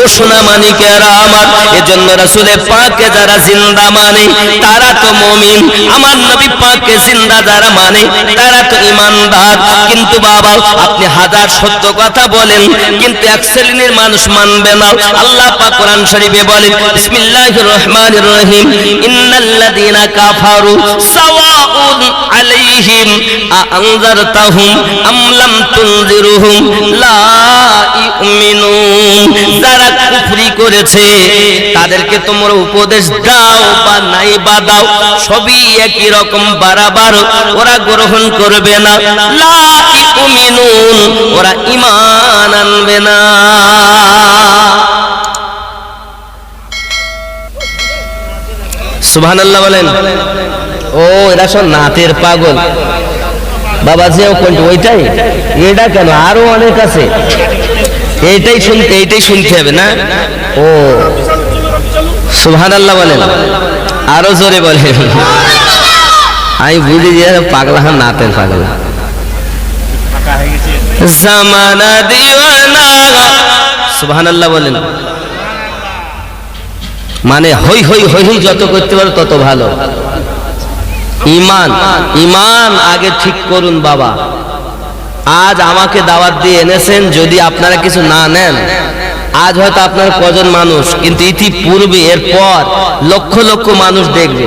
ও সোনা মানিকেরা আমার? এজন্য রাসূলের পাকে যারা জিন্দা মানে তারা তো মুমিন। আমার নবী পাকে জিন্দা যারা মানে তারা তো ইমানদার। কিন্তু বাবা, আপনি হাজার সত্য কথা বলেন, কিন্তু এক শ্রেণির মানুষ মানবে না। আল্লাহ পাক কোরআন শরীফে বলেন, বিসমিল্লাহির রহমানির রহিম। ইন্নাল্লাযীনা কাফারু সাওয়াউন আলাইহিম আনজারতাহুম আম লাম তুনজিরুহুম, লা ইউমিনুন। যারা কুফরি করেছে, তাদেরকে তোমরা উপদেশ দাও বা নাই বা দাও, সবই একই রকম বারাবার, ওরা গ্রহণ করবে না। লা ইউমিনুন, ওরা ঈমান আনবে না। সুবহানাল্লাহ বলেন। ও, এরা সব নাতের পাগল। বাবা যে ওইটাই? এটা কেন? আরও অনেক আছে। এইটাই শুনতে এইটাই শুনতে হবে না? ও। সুহান আল্লাহ বলেন। আরও জোরে বলেন। আমি বুঝি যে পাগলা হান নাতের পাগলা। জামানা দিওয়ানা। সুবহান আল্লাহ বলেন। মানে হই হই হই হই যত করতে পারো তত ভালো। ইমান ইমান আগে ঠিক করুন বাবা। আজ আমাকে দাওয়াত দিয়ে এনেছেন, যদি আপনারা কিছু না নেন। আজ হয়তো আপনার কজন মানুষ, কিন্তু ইতিপূর্বে, এরপর লক্ষ লক্ষ মানুষ দেখবে।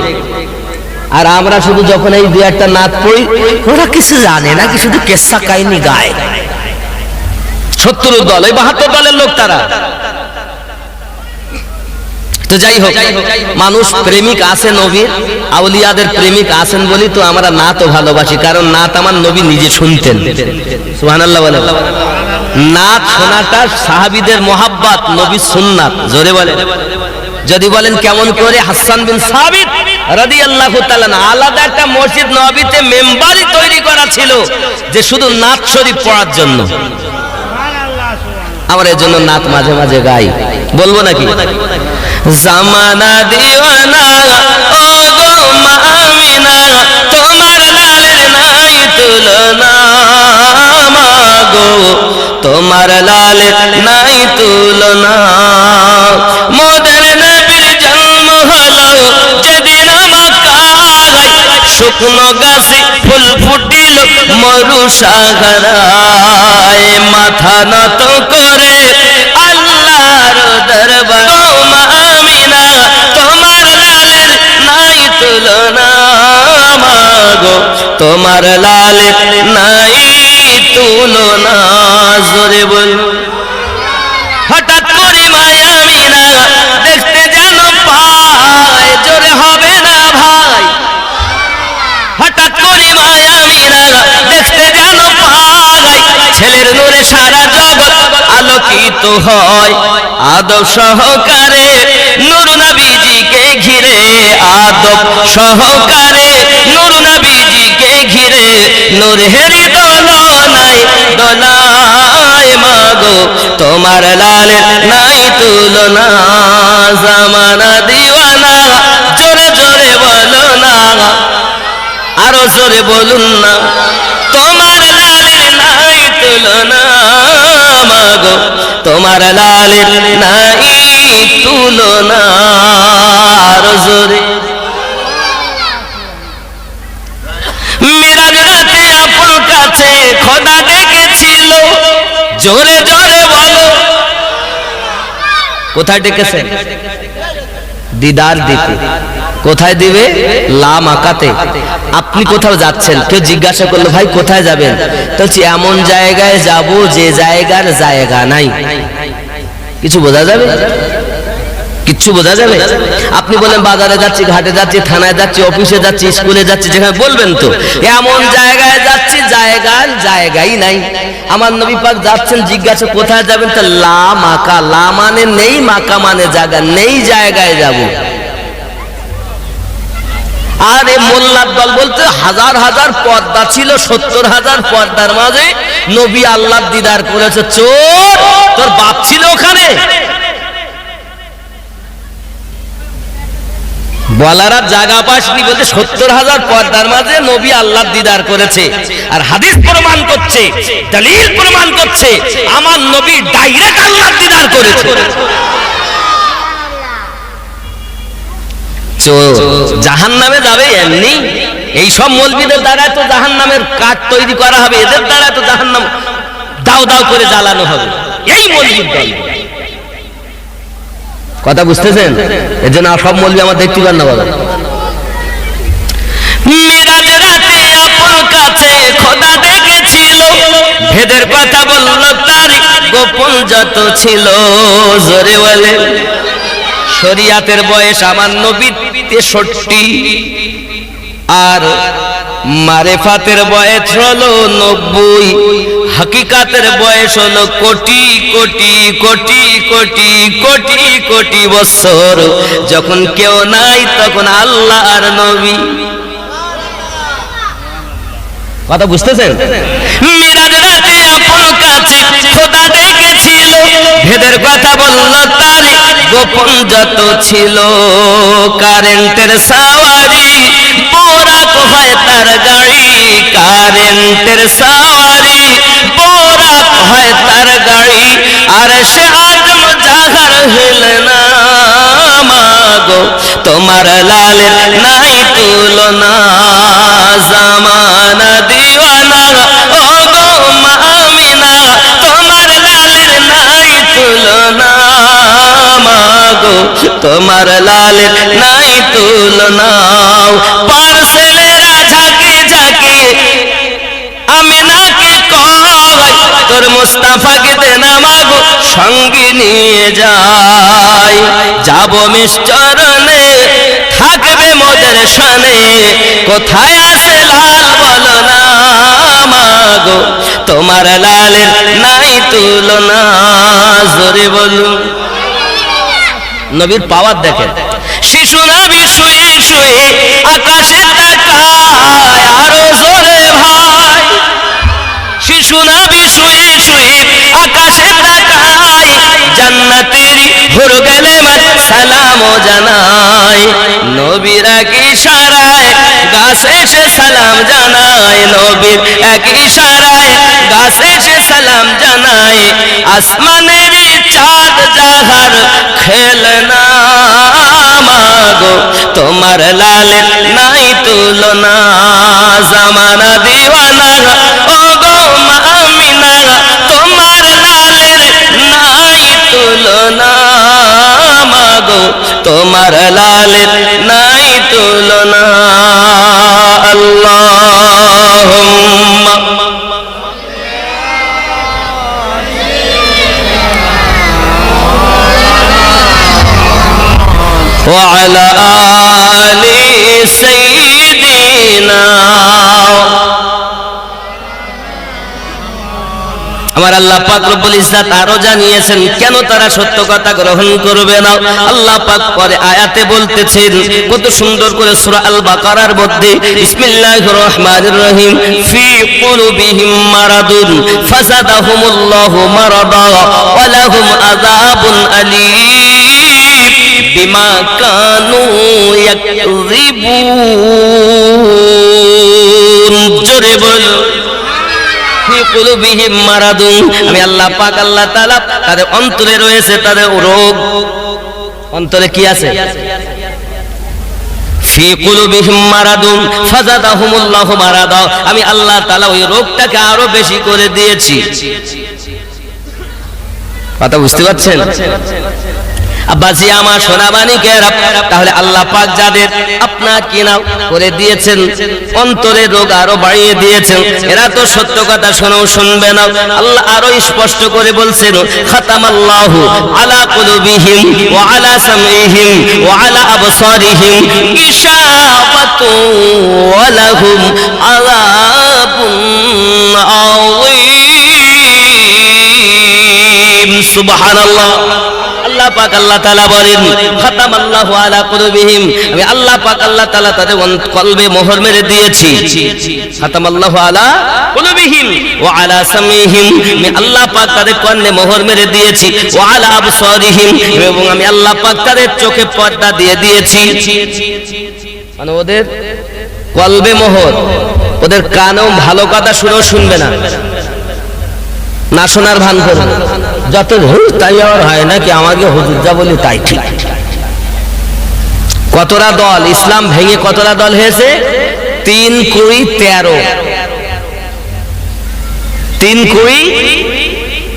আর আমরা শুধু যখন এই দু একটা নাচ পড়ি, ওরা কিছু জানে না, কি শুধু কেসা কাহিনী গায়। সত্তর দল, এই বাহাত্তর দলের লোক তারা। তো যাই হোক, মানুষ প্রেমিক আছে নবীর, আউলিয়াদের প্রেমিক আছেন বলি তো আমরা না তো ভালোবাসি, কারণ নাত আমার নবী নিজে শুনতেন। সুবহানাল্লাহ বলে নাত শোনাটা সাহাবীদের মোহাব্বত নবী সুন্নাত। জোরে বলে যদি বলেন কেমন করে? হাসান বিন সাবিত রাদিয়াল্লাহু তাআলা আলাদা একটা মসজিদ নবীতে মেম্বারই তৈরি করা ছিল, যে শুধু নাত শরীফ পড়ার জন্য। আমরা এর জন্য নাত মাঝে মাঝে গাই। বলব নাকি? জামানা দিওয়ানা, ও গো মামিনা, তোমার লালের নাই তুলনা মাগো তোমার লালের নাই তুলনা। মোদের নবীর জন্ম হলো যেদিন শুকনো গাছে ফুল ফুটিল মরু সাগরায় মাথা নত করে মাগো তোমার লালের নাই তুলনা, জোরে বল। হঠাৎ করে মায়ামিনা দেখতে যেন পায়, জোরে হবে না ভাই। হঠাৎ করে মায়ামিনা দেখতে যেন পায়, ছেলের নূরে সারা জগৎ আলোকিত হয়। আদব সহকারে নূর নবীজিকে ঘিরে আদব সহকারে নূর হেরি দোলনায় দোলায় মাগো। তোমার লালের নাই তুলনা, জামানা দিওয়ানা, জোরে জোরে বলো না, আরও জোরে বলুন না। তোমার লালের নাই তুলনা মাগো, তোমার লালের নাই তুলনা, আরও জোরে মিরাজ রাতে আপন কাছে খোদা ডেকেছিল জোরে জোরে বলো। কোথায় ডেকেছে? দিদার দিতে কোথায় দিবে? লাম আকাতে। আপনি কোথাও যাচ্ছেন? কেউ জিজ্ঞাসা করল, ভাই, কোথায় যাবেন? বলছি, এমন জায়গায় যাব যে জায়গার জায়গা নাই। কিছু বোঝা যাবে? কিচ্ছু বোঝা যাবে? আপনি বলেন বাজারে যাচ্ছি, ঘাটে যাচ্ছি, থানায় যাচ্ছি, অফিসে যাচ্ছি, স্কুলে যাচ্ছি, যেখানে বলবেন তো। এমন জায়গায় যাচ্ছি জায়গার জায়গাই নাই। আমার নবী পাক যাচ্ছেন, জিজ্ঞাসা কোথায় যাবেন? তো লা মাকা, লা মানে নেই, মাকা মানে জায়গা নেই, জায়গায় যাব। আর এই মোল্লার দল বলতে হাজার হাজার পর্দা ছিল, সত্তর হাজার পর্দার মাঝে নবী আল্লাহ দিদার করেছে। চোর, তোর বাপ ছিল ওখানে। বলারা জাগা পাসনি বলতে সত্তর হাজার পর্দার মাঝে নবী আল্লাহ দিদার করেছে। আর হাদিস প্রমাণ করছে, দলিল প্রমাণ করছে, আমার নবী ডাইরেক্ট আল্লাহ দিদার করেছে। জাহান নামে যাবে এমনি, এই সব মলবিদের দ্বারা তো জাহান নামের কাঠ তৈরি করা হবে, এদের দ্বারা তো জাহান নাম দাও দাও করে জ্বালানো হবে। এই মলবিদ কথা বুঝতেছেন? এর জন্য সব মলবি আমার দেখতে পান না বাবা। মিরাজ রাতে আপন কাছে খোদা দেখেছিল। ভেদের কথা বলল, তার গোপন যত ছিল। জোরে বলে, শরিয়াতের বয়স আমার নবী তেষট্টি। আর মারেফাতের বয়স হলো নব্বই। হাকিকাতের বয়স হলো কোটি কোটি কোটি কোটি কোটি কোটি বছর। যখন কেউ নাই তখন আল্লাহ আর নবী। কথা বুঝতেছেন? মিরাজ রাতে আপন কাছে খোদা দেখেছিল ভেদের কথা বলল তার গোপন যত ছিল। কারেন্টের সাওয়ারি হয় তার গাড়ি, কারেন্টের সাওয়ারি। পোরাক হয় তার গাড়ি, আর সে আজম জাগার হিল না। মাগো, তোমার লালের নাই তুলনা। জামানা তোমার লালের নাই তুলনা। মাগো, তোমার ঝাঁকে ঝাঁকে আমি নাকে কয় তোর মুস্তাফাকে দে না মাগো, সঙ্গে নিয়ে যাই যাব মিশ্চরণে, থাকবে মোদের সনে কোথায় আছে লাল বলো মাগো, তোমার লালের নাই তুলনা, জোরে বলুন। নবীর পাওয়ার দেখেন। শিশু নবী শুয়ে শুয়ে আকাশে তাকায় আরও জোরে ভাই। শিশু নবী আসমানের চাঁদ জাহার খেলনা মাগো তোমার লালের নাই তুলনা। জামানা দিওয়ানা নাই তুলনা মাগো তোমার লালের নাই তুলনা আল্লাহুম্মা وعلى آل سيدنا আমার আল্লাহ পাক রব্বুল ইজ্জাত আরও জানিয়েছেন, কেন তারা সত্য কথা গ্রহণ করবে না? আল্লাহ পাক পরে আয়াতে বলতেছেন, কত সুন্দর করে সূরা আল বাকারার মধ্যে, বিসমিল্লাহির রহমানির রহিম, ফি কুলুবিহিম মারাদুন ফাজাদাহুমুল্লাহু মারাদা ওয়া লাহুম আযাবুন আলীম, বিমা কানু ইয়াকযিবুন। কুলুবিহিম মারাদুন। আমি আল্লাহ পাক, আল্লাহ তাআলা তাদের অন্তরে রয়েছে, তাদের রোগ। অন্তরে কি আছে? আমি আল্লাহ তাআলা ওই রোগটাকে আরও বেশি করে দিয়েছি। কথা বুঝতে পারছেন? আব্বাসি আমার সোনামানিকেরা, তাহলে আল্লাহ পাক যাদের আপনার কিনা করে দিয়েছেন, অন্তরে রোগ আরও বাড়িয়ে দিয়েছেন, এরা তো সত্য কথা শোনাও শুনবে না। আল্লাহ আরও স্পষ্ট করে বলছেন, খাতামাল্লাহু আলা কুলুবিহিম ওয়া আলা সামিহিম ওয়া আলা আবসারিহিম গিশাওয়াতু ওয়া আযাবুন আযীম। সুবহানাল্লাহ। পাক আল্লাহ তাআলা বলেন আলা আমি আল্লাহ পাক আল্লাহ তাদের কলবে মোহর মেরে দিয়েছি। আলা আলা আমি আল্লাহ পাক তাদের মোহর মেরে দিয়েছি। আলা এবং আমি আল্লাহ পাক তাদের চোখে পর্দা দিয়ে দিয়েছি। মানে ওদের কলবে মোহর, ওদের কানেও ভালো কথা শুনেও শুনবে না। না শোনার ভান করবে যত হুজুর তাই আবার হয় নাকি? আমাকে হুজুর যা বলি তাই ঠিক। কতটা দল? ইসলাম ভেঙে কতটা দল হয়েছে? তিন কুড়ি তেরো। তিন কুড়ি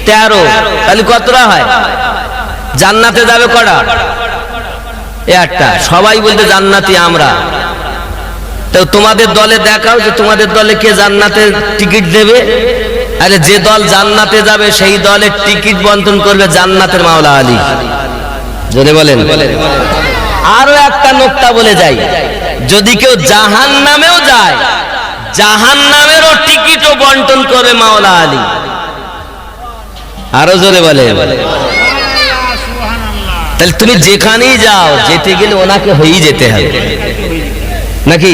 তেরো। তাহলে কতটা হয়? জান্নাতে যাবে কটা? একটা। সবাই বলতে জান্নাতি আমরা। তো তোমাদের দলে দেখাও যে তোমাদের দলে কে জান্নাতে টিকিট দেবে? আরে যে দল জান্নাতে যাবে, সেই দলের টিকিট বন্টন করবে জান্নাতের মাওলা আলী। যদি বলেন। আরও একটা নোক্তা বলে যাই। যদি কেউ জাহান নামেও যায় জাহান নামেরও টিকিটও বন্টন করবে মাওলা আলী। আরও জোরে বলে তাহলে তুমি যেখানেই যাও, যেতে গেলে ওনাকে হয়েই যেতে হবে। নাকি?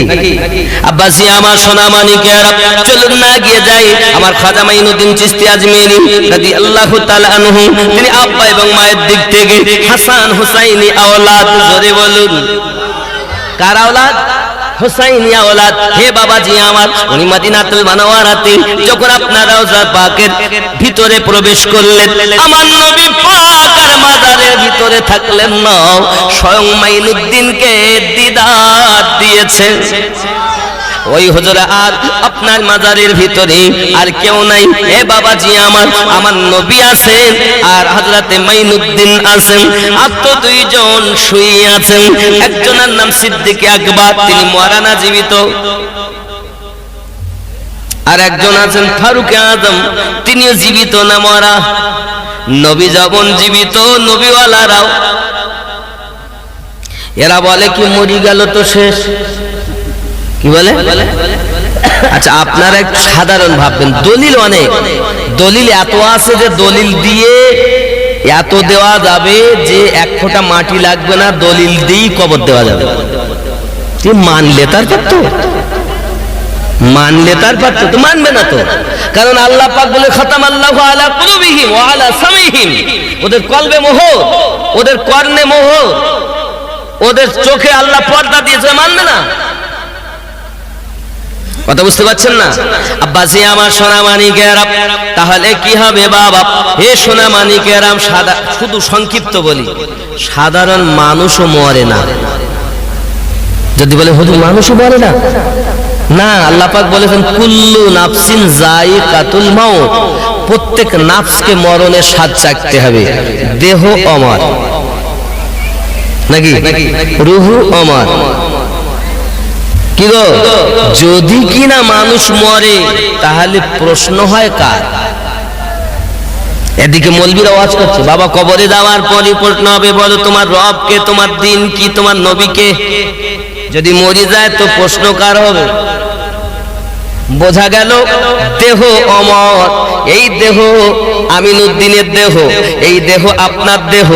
আব্বাসি আমার সোনা মানিকের চলুন না গিয়ে যাই। আমার খাজা মাইনুদ্দিন চিস্তি আজমেরি রাদি আল্লাহ আনহু তিনি আব্বা এবং মায়ের দিক থেকে হাসান হুসাইনি আওলাদ জোরে বলুন। কার আওলাদ? হুসাইনিয়া ওলাদ হে বাবাজি আমার উনি মাদিনাতুল মানওয়ারাতে যখন আপনার রওজা পাকের ভিতরে প্রবেশ করলেন আমার নবী পাক মাজারের ভিতরে থাকলেন না, স্বয়ং মাইনুদ্দিনকে দিদার দিয়েছে। ওই হুজুরে, আর আপনার মাজারের ভিতরে আর কেউ নাই? এ বাবাজি আমার আমার নবী আছেন আর হযরতে মাইনুদ্দিন আছেন। আর তো দুইজন শুয়ে আছেন। একজনের নাম সিদ্দিক আকবর তিনি মরানা জীবিত। আর একজন আছেন ফারুক আজম, তিনিও জীবিত না মরা নবী যখন জীবিত, নবীওয়ালারাও। এরা বলে কি মরি গেল তো শেষ? কি বলে? আচ্ছা আপনারা একটু সাধারণ ভাববেন, দলিল অনেক। দলিল এত আছে যে দলিল দিয়ে এত দেওয়া যাবে যে এক ফোঁটা মাটি লাগবে না, দলিল দিয়েই কবর দেওয়া যাবে। মানলে তার পারতো মানলে তার পারতো তো মানবে না তো। কারণ আল্লাহ পাক বলে খতাম আল্লাহ আলা কুলুবিহিম ওয়া আলা সামিহিম ওদের কলবে মোহর, ওদের কর্ণে মোহর, ওদের চোখে আল্লাহ পর্দা দিয়েছে, মানবে না। কথা বুঝতে পারছেন না? আব্বাসি, আমার সোনা মানিকেরাম তাহলে কি হবে বাবা? হে সোনা মানিকেরাম সাদা শুধু সংক্ষিপ্ত বলি, সাধারণ মানুষও মরে না। যদি বলে, হুজুর, মানুষও মরে না? না, আল্লাহ বলেছেন, কুল্লু নাফসিন জায়িকাতুল মাউত। প্রত্যেক নাফসকে মরণের স্বাদ চাকতে হবে। দেহ অমর। নাকি? রুহু অমর। কি যদি কিনা মানুষ মরে, তাহলে প্রশ্ন হয় কার? এদিকে মলবির আওয়াজ করছে, বাবা কবরে যাওয়ার পরই প্রশ্ন হবে, বলো তোমার রবকে, তোমার দিন কি তোমার নবীকে। যদি মরে যায় তো প্রশ্ন কার হবে? বোঝা গেল, দেহ অমর। এই দেহ আমিনুদ্দিনের দেহ, এই দেহ আপনার দেহ।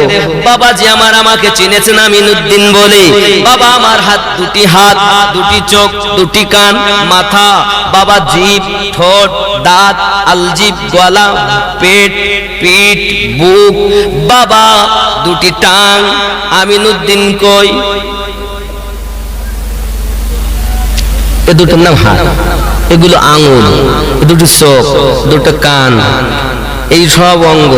বাবা যে আমার আমাকে চিনেছেন আমিনুদ্দিন বলে। বাবা আমার হাত, দুটি হাত, দুটি চোখ, দুটি কান, মাথা, বাবা জিভ, ঠোঁট, দাঁত, আলজিভ, গলা, পেট, পিঠ, বুক। বাবা, দুটি টাং। আমিনুদ্দিন কই? এ দুটোর নাম হাত, এগুলো আঙুল দুটো চোখ, দুটো কান। এই সব অঙ্গ,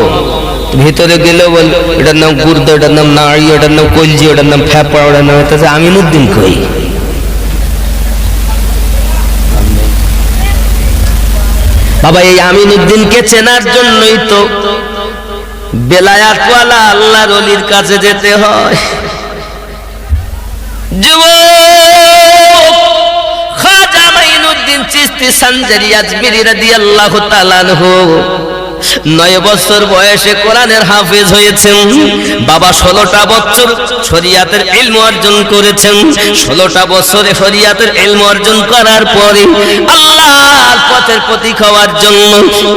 ভিতরে গেলেও বল, এটার নাম গুর্দ, এটার নাম নাড়ি, এটার নাম কলজি ওটার নাম ফ্যাপা ওটার নাম হচ্ছে আমিনুদ্দিন কই বাবা, এই আমিনুদ্দিনকে চেনার জন্যই তো বেলায়াতওয়ালা আল্লাহর অলির কাছে যেতে হয়। যুবক! চিস্তি সানজারি আজমিরি রাদিয়াল্লাহু তাআলা নয় বছর বয়সে কোরআনের হাফেজ হয়েছেন। বাবা ষোলোটা বছর শরিয়াতের ইলম অর্জন করেছেন। ষোলোটা বছরে শরিয়াতের ইলম অর্জন করার পরে আল্লাহর পথের প্রতীক হওয়ার জন্য,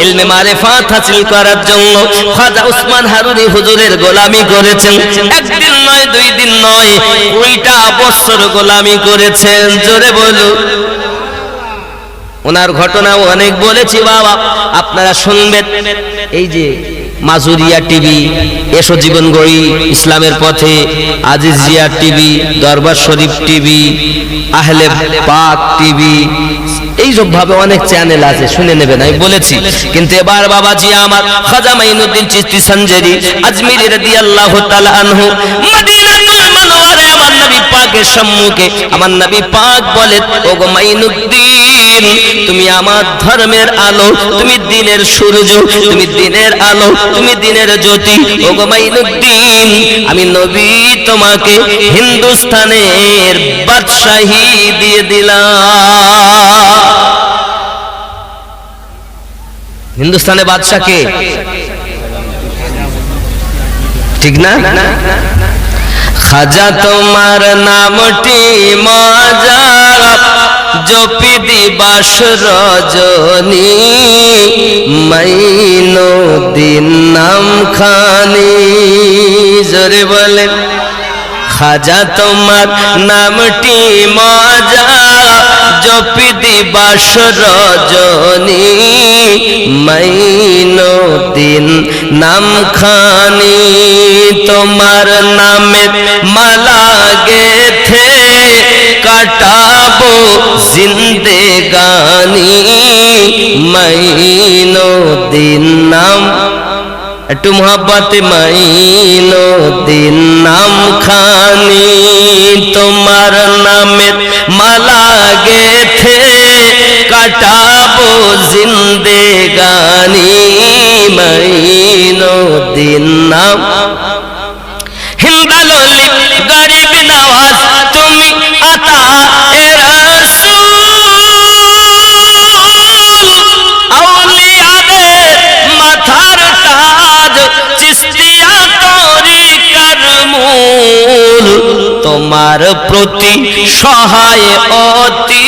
ইলমে মারেফাত হাসিল করার জন্য খাজা উসমান হারুনি হুজুরের গোলামি করেছেন। একদিন নয়, দুই দিন নয় কুড়িটা বছর গোলামি করেছেন। জোরে বলুন। ওনার ঘটনা অনেক বলেছি বাবা। আপনারা শুনবেন। এই যে মাজুরিয়া টিভি, এসো জীবন গড়ি ইসলামের পথে, আজিজ জিয়া টিভি, দরবার শরীফ টিভি, আহলে পাক টিভি এইসব ভাবে অনেক চ্যানেল আছে, শুনে নেবেন, আমি বলেছি। কিন্তু এবার বাবাজি আমার খাজা মাইনুদ্দিন চিস্তি সঞ্জেরি, আজমিরি রাদিয়াল্লাহু তাআলা আনহু আমার নবী পাক পাকের সম্মুখে, আমার নবী পাক বলে ওগো মাইনুদ্দিন তুমি আমার ধর্মের আলো, তুমি দিনের সূর্য, তুমি দিনের আলো, তুমি দিনের জ্যোতি। ওগো মাইনুদ্দিন, আমি নবী তোমাকে বাদশাহী দিয়ে দিলাম। বাদশাহ কে? ঠিক না? খাজা তোমার নামটি মজা জপি দিবাস রজনী মাইনো দিন নাম খানি জোরে বলেন, খাজা তোমার নামটি মজা। জপি দিবাস রজনী মাইনো দিন নাম খানি তোমার নামে মালা গেথে কাটাবো জিন্দেগানি মাইনো দিন নাম। একটু মোহাব্বতে মাইনো দিন নাম খানি। তোমার নামে মালা গেথে কাটাবো জিন্দেগানি মাইনো দিন নাম। হিন্দালি সহায় অতি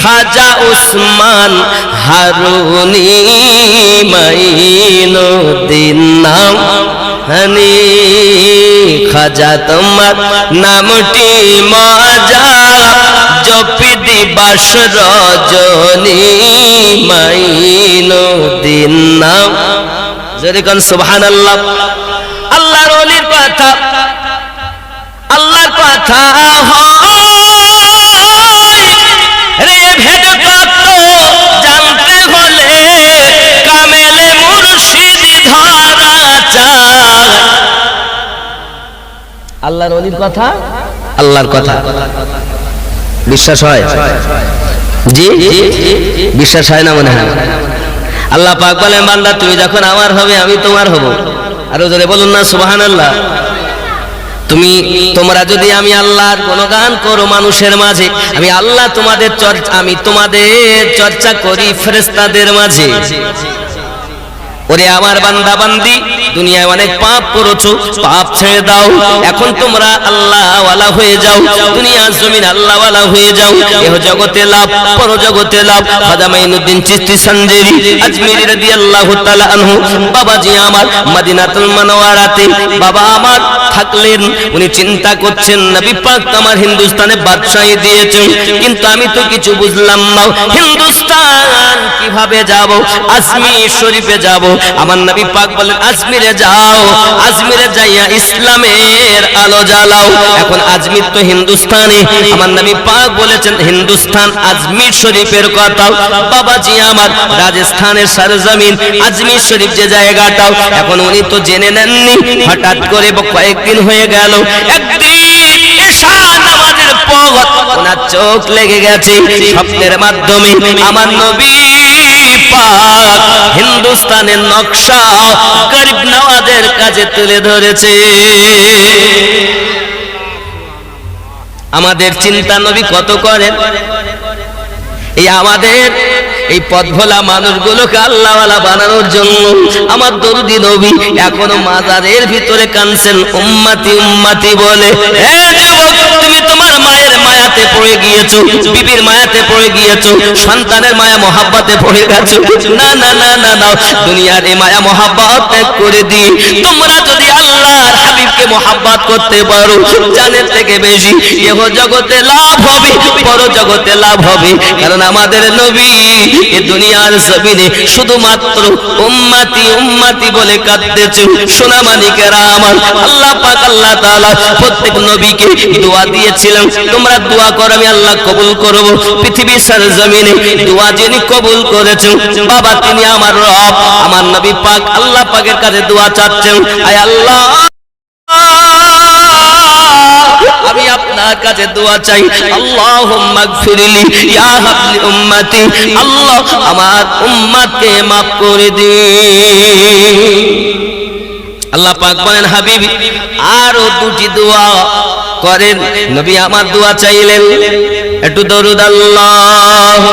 খাজা উসমান হারুনি মাইন দিন নাম হানি খাজা তোমার নামটি মজা জপি দিবাস রজনী মাইন দিন নাম। যদি কোন সুবহান আল্লাহ আল্লাহর অলির কথা, আল্লাহর কথা আল্লাহর অলির কথা? আল্লাহর কথা। বিশ্বাস হয়? জি? বিশ্বাস হয় না মনে হয়? আল্লাহ পাক বলেন, বান্দা, তুমি যখন আমার হবে, আমি তোমার হব। আরও জোরে বলুন না সুবহান আল্লাহ তুমি, তোমরা যদি আমি আল্লাহর গুণগান করো মানুষের মাঝে, আমি আল্লাহ তোমাদের চর্চা, আমি তোমাদের চর্চা করি ফেরেস্তাদের মাঝে। ওরে আমার বান্দা বান্দি, দুনিয়ায় অনেক পাপ করেছ, পাপ ছেড়ে দাও। এখন তোমরা আল্লাহ ওয়ালা হয়ে যাও দুনিয়া জমিন আল্লাহ ওয়ালা হয়ে যাও। এহ জগতে লাভ, পর জগতে লাভ। খাজা মাইনুদ্দিন চিশতি সঞ্জেরি আজমিরি রাদিয়াল্লাহু তাআলা আনহু, বাবাজি আমার মদিনাতুল মুনাওয়ারাতে। বাবা আমার থাকলেন, উনি চিন্তা করছেন, নবী পাক আমার হিন্দুস্তানে বাদশাহী দিয়েছেন। কিন্তু আমি তো কিছু বুঝলাম না, হিন্দুস্তান কীভাবে যাব আজমির শরীফে যাব। আমার নবী পাক বলেন, আজমিরে যাও, আজমিরে যাইয়া ইসলামের আলো জ্বালাও। এখন আজমির তো হিন্দুস্তানে। আমার নবী পাক বলেছেন, হিন্দুস্তান আজমির শরীফের কথা। বাবাজি আমার, রাজস্থানের সরজমিন, আজমির শরীফ যে জায়গাটাও। এখন উনি তো জেনে নেননি, হঠাৎ করে কয়েকদিন হয়ে গেল। একদিন নামাজের পর ওনার চোখ লেগে গেছে স্বপ্নের মাধ্যমে। আমার নবী পাক হিন্দুস্তানের নকশা গরিব নওয়াজের তুলে ধরেছে। আমাদের চিন্তা নবী কত করেন? এই আমাদের এই পথ ভোলা মানুষগুলোকে আল্লাহওয়ালা বানানোর জন্য আমার দরুদি নবী এখনও মাজারের ভিতরে কানছেন উম্মাতি উম্মাতি বলে। তুমি তোমার মায়ের মায়াতে পড়ে গিয়েছো, বিবির মায়াতে পড়ে গিয়েছো, সন্তানের মায়া মহাব্বতে পড়ে গেছো। না না না না না, দুনিয়ার এই মায়া মহাব্বত ত্যাগ করে দি তোমরা যদি হাবিবকে মহাব্বত করতে পারো, জানের থেকে বেশি এহ জগতে লাভ হবে জগতে লাভ হবে। কারণ আমাদের নবী এ দুনিয়ার জমিনে শুধুমাত্র উম্মাতি উম্মাতি বলে কাঁদতেছে। সোনা মানিকেরা আমার আল্লাহ পাক, আল্লাহ তাআলা প্রত্যেক নবীকে দোয়া দিয়েছিলেন তোমরা দোয়া করো, আমি আল্লাহ কবুল করব। পৃথিবীর সার জমিনে দোয়া যিনি কবুল করেছেন, বাবা তিনি আমার রব। আমার নবী পাক আল্লাহ পাকের কাছে দোয়া চাচ্ছেন, আয় আল্লাহ। আমি আপনার কাছে দোয়া চাই, আল্লাহুম্মা গফিরলি, ইয়া আল্লাহ আমার উম্মতকে maaf করে দিন আল্লাহ পাক বলেন, হাবিব, আরও দুটি দোয়া করেন। নবী আমার দোয়া চাইলেন। একটু দরুদ আল্লাহ।